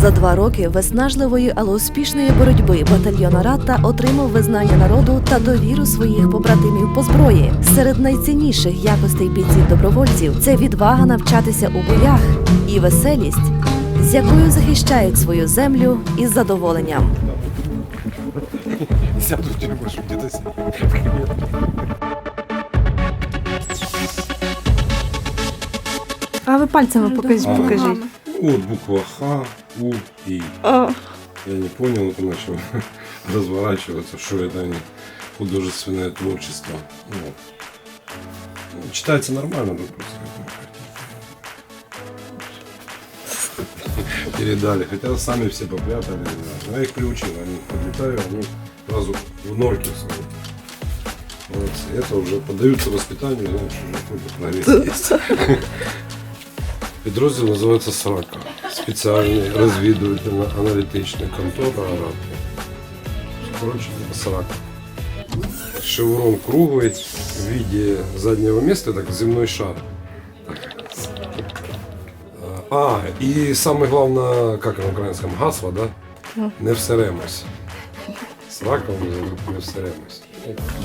За два роки виснажливої, але успішної боротьби батальйон Аратта отримав визнання народу та довіру своїх побратимів по зброї. Серед найцінніших якостей бійців-добровольців це відвага навчатися у боях і веселість, з якою захищають свою землю із задоволенням. Сяду. А ви пальцями покажіть, покажіть. Вот буква Х, У, И. О, Я не понял, но начал разворачиваться, что это не художественное творчество. Вот. Ну, читается нормально, тут просто какая-то передали. Хотя сами все попрятали. Я их приучил, они подлетают, они сразу в норке свои. Это уже поддаются воспитанию, знаешь, уже какой-то есть. Підрозділ називається Срака. Спеціальний розвідувально-аналітичний контора Араки. Коротше, Срака. Шеврон круглий в виде заднего места, так земной шар. А, и самое главное, как на украинском, гасло, да? Не всеремось. С не всеремось.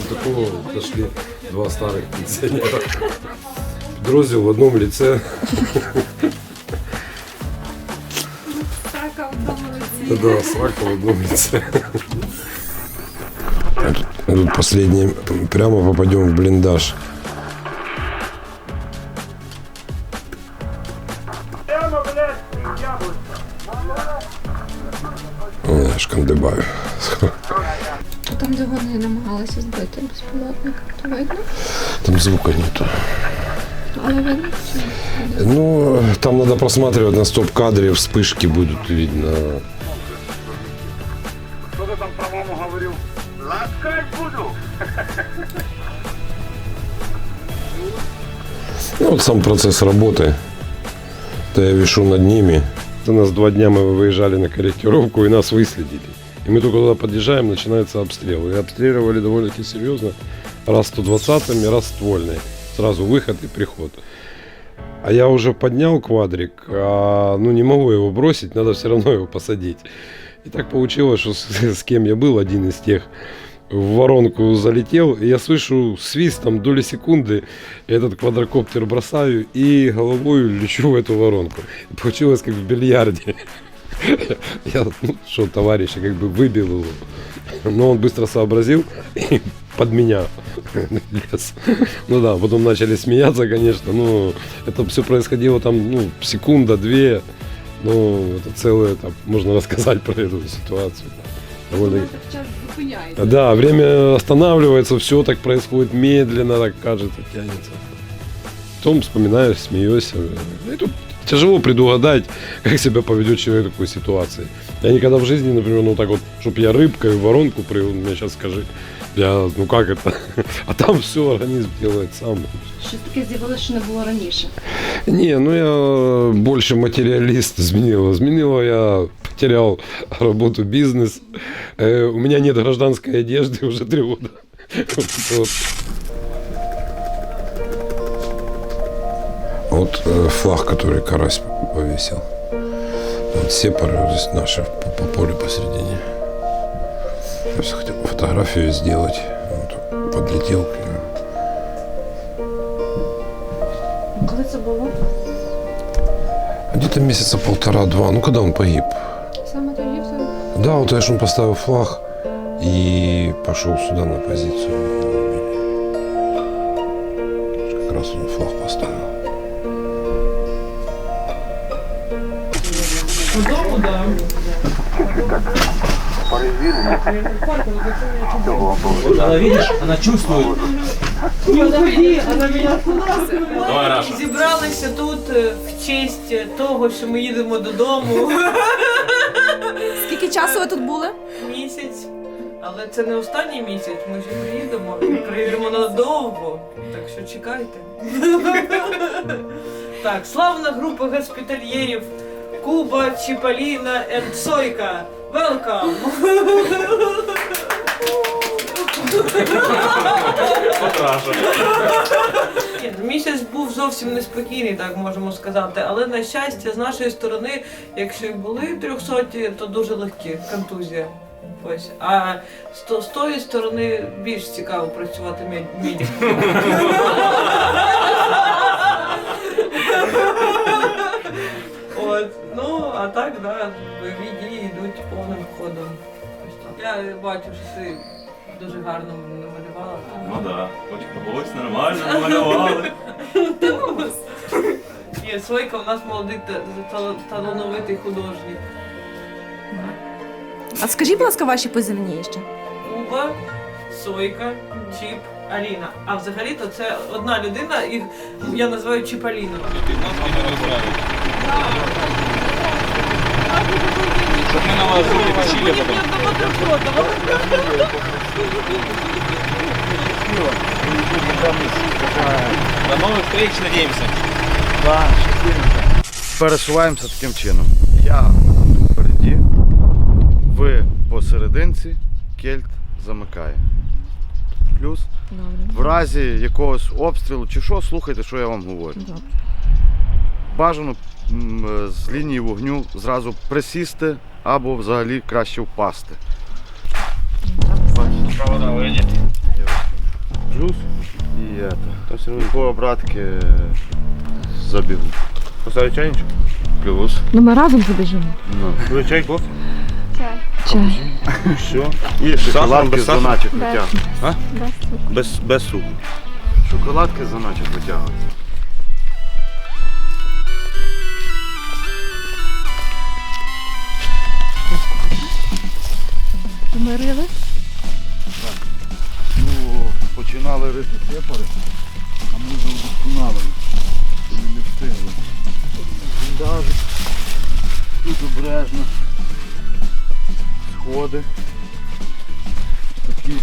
До такого дошли два старых пенсионера. Підрозділ в одному лице. Да, срака в одном лице. Тут последний, прямо попадем в блиндаж. О, я шкандибаю. Там, де вони намагалися збити безпілотник, то видно, Там звука нету. Ну, там надо просматривать на стоп-кадре, вспышки будут видно. Хто ти там про маму говорив? Ласкать буду. Ну, вот сам процесс работы. То я вишу над ними. У нас два дня мы выезжали на корректировку и нас выследили. И мы только туда подъезжаем, начинается обстрел. И обстреливали довольно-таки серьезно. Раз 120-ми, раз ствольный. Сразу выход и приход. А я уже поднял квадрик, а ну не могу его бросить, надо все равно его посадить. И так получилось, что с, с кем я был, один из тех, в воронку залетел, и я слышу свист, там доли секунды, этот квадрокоптер бросаю и головой лечу в эту воронку. И получилось как в бильярде. Я, ну, что, товарища, как бы выбил его. Но он быстро сообразил и под меня Ну да, потом начали смеяться, конечно. Ну, это все происходило там, ну, секунда-две. Ну, это целое, там, можно рассказать про эту ситуацию. Довольно да, время останавливается, все так происходит медленно, так кажется, тянется. Потом вспоминаешь, смеешься. И тут тяжело предугадать, как себя поведет человек в такой ситуации. Я никогда в жизни, например, ну так вот, чтобы я рыбкой в воронку прыгнул, мне сейчас скажи, я, ну как это? А там все организм делает сам. Щось таке з'явилося, що не було раніше. Не, ну я больше материалист изменила. Изменила я потерял работу, бизнес. Э, у меня нет гражданской одежды уже три года. Вот э, флаг, который Карась повесил. Вот сепары вот здесь наши по, по полю посередине. Я все хотел фотографию сделать. Вот, подлетел к нему. Коли це було? Где-то месяца полтора-два. Ну, когда он погиб. Саме тоді все. Да, вот я ж он поставил флаг и пошел сюда на позицию. Как раз он флаг поставил. Она, видишь, она чувствует. Зібралися тут е, в честь того, що ми їдемо додому скільки часу ви тут були? місяць. Але це не останній місяць, ми ще приїдемо і приїдемо надовго. Так що чекайте. Так, славна група госпітальєрів Куба, Чіпаліна and Сойка. Welcome! Ні, місяць був зовсім неспокійний, так можемо сказати. Але на щастя, з нашої сторони, якщо й були трьохсоті, то дуже легкі контузія. Ось. А з, то- з тої сторони більш цікаво працювати мед- медиком. От. Ну, а так, да, бойові дії йдуть повним ходом. Я бачу, що ти дуже гарно намалювала. Ну да, хоч когось нормально намалювали. Ні, Сойка у нас молодий та- та- талановитий художник. А скажіть, будь ласка, ваші позивні ще. Куба, Сойка, Чіп, Аліна. А взагалі-то це одна людина, і я називаю Чіп Аліну. Щоб ми на вас вчили потім. До нових встреч, надеемся. Пересуваємося таким чином. Я впереді, ви посерединці, кельт замикає. Плюс. В разі якогось обстрілу чи що, слухайте, що я вам говорю. Бажано м, з лінії вогню зразу присісти або взагалі краще впасти. Плюс і это. І по обратки забігу. Поставить чайничек? Плюс. Ну ми разом забіжимо. Ну. Вы чай, кофе? Чай. Все. І шоколадки з заначок витягують. Без, без суху. Шоколадки з заначок витягують. Помирили? Ну, починали рити сепари, а ми вже удосконалили. Не встигли. Даже тут обережно. Сходи. Такі.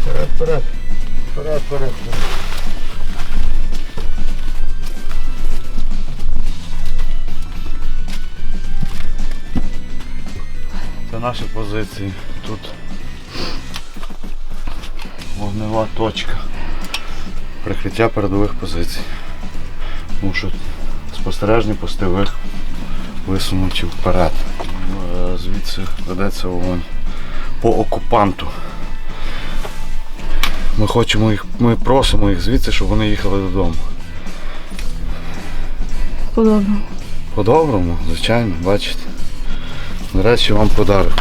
Вперед, вперед. Вперед, вперед. вперед. Наші позиції. Тут вогнева точка. Прикриття передових позицій. Тому що спостережні постових висунуті вперед. Е, Звідси ведеться вогонь по окупанту. Ми хочемо їх, ми просимо їх звідси, щоб вони їхали додому. Подобно. По-доброму, звичайно, бачите. Речі, вам подарок.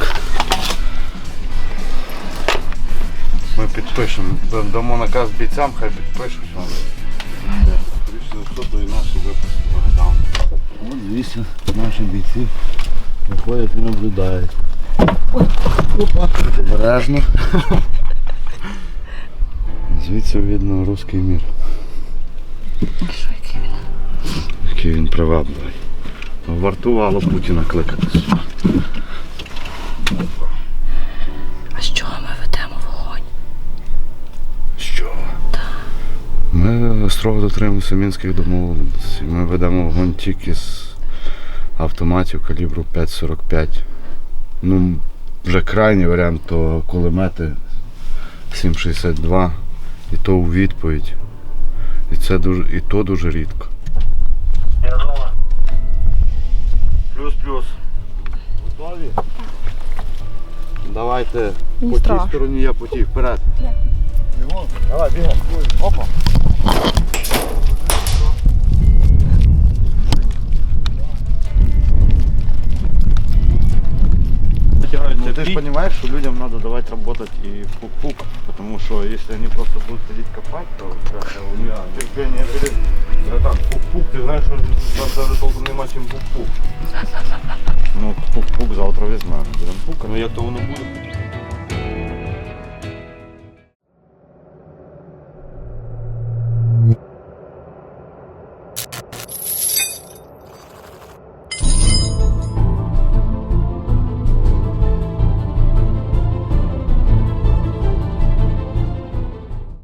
Ми підпишемо. Дамо наказ бійцям, хай підпишуть вам. За і наші випуски виглядали. От, звісно, наші бійці виходять і наблюдають. Опа. Обережно. Звідси видно русський мір. Який він привабливий. Вартувало Путіна кликати строго дотримуємося мінських домовленостей. Ми ведемо вогонь тільки з автоматів калібру 5,45. Ну, вже крайній варіант то кулемети 7,62. І то у відповідь. І це дуже, і то дуже рідко. Плюс-плюс. Готові? Давайте по тій стороні, я по тій. Вперед. Бігом. Давай, бігом. Опа. Ты же понимаешь, что людям надо давать работать и в пук-пук, потому что если они просто будут ходить копать, то у них терпение перед... Братан, пук-пук, ты знаешь, что нас даже толком нема чим пук-пук. Ну, пук-пук завтра візьмемо. Будемо пукати. Ну як то воно буде?